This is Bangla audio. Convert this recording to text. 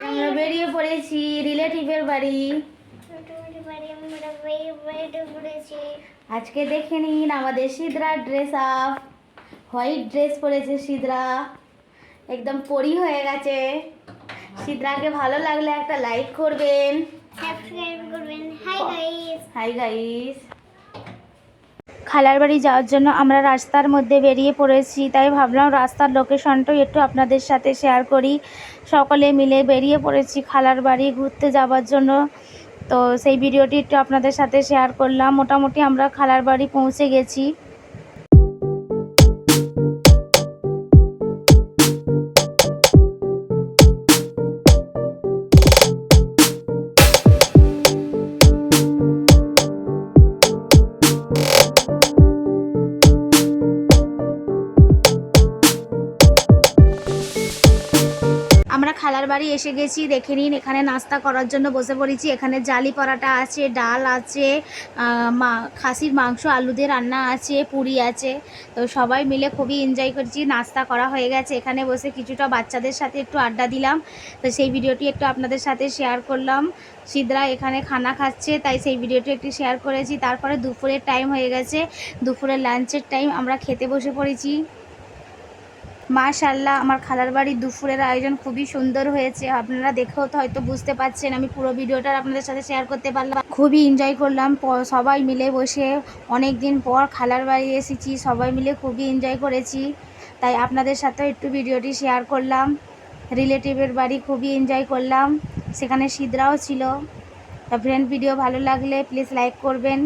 আমরা বেরিয়ে পড়েছি রিলেটিভের বাড়ি। আজকে দেখে নিন আমাদের Sidra dress up white dress পরেছে সিদ্রা। একদম পরি হয়ে গেছে। সিদ্রাকে ভালো লাগলে একটা লাইক করবেন। সাবস্ক্রাইব করবেন। হাই গাইস খালার বাড়ি যাওয়ার জন্য আমরা রাস্তার মধ্যে বেরিয়ে পড়েছি, তাই ভাবলাম রাস্তার লোকেশনটাও একটু আপনাদের সাথে শেয়ার করি। সকলে মিলে বেরিয়ে পড়েছি খালার বাড়ি ঘুরতে যাওয়ার জন্য। তো সেই ভিডিওটি একটু আপনাদের সাথে শেয়ার করলাম। মোটামুটি আমরা খালার বাড়ি পৌঁছে গেছি। খালার বাড়ি এসে গেছি, দেখে নিন, এখানে নাস্তা করার জন্য বসে পড়েছি। এখানে জালি পরাটা আছে, ডাল আছে মা- খাসির মাংস আলু দিয়ে রান্না আছে, পুরি আছে। তো সবাই মিলে খুবই এনজয় করছি, নাস্তা করা হয়ে গেছে। এখানে বসে কিছুটা বাচ্চাদের সাথে একটু আড্ডা দিলাম। তো সেই ভিডিওটি একটু আপনাদের সাথে শেয়ার করলাম। সিদ্রা এখানে খানা খাচ্ছে, তাই সেই ভিডিওটি একটু শেয়ার করেছি। তারপরে দুপুরের টাইম হয়ে গেছে। দুপুরের লাঞ্চের টাইম আমরা খেতে বসে পড়েছি। মাশাল্লাহ আমার খালার বাড়ির দুপুরের আয়োজন খুবই সুন্দর হয়েছে। আপনারা দেখেও তো হয়তো বুঝতে পারছেন, আমি পুরো ভিডিওটা আপনাদের সাথে শেয়ার করতে পারলাম। খুবই এনজয় করলাম সবাই মিলে বসে অনেক দিন পর খালার বাড়ি এসেছি, সবাই মিলে খুবই এনজয় করেছি। তাই আপনাদের সাথেও একটু ভিডিওটি শেয়ার করলাম। রিলেটিভের বাড়ি খুবই এনজয় করলাম। সেখানে সিদ্রাও ছিল। ফ্রেন্ড ভিডিও ভালো লাগলে প্লিজ লাইক করবেন।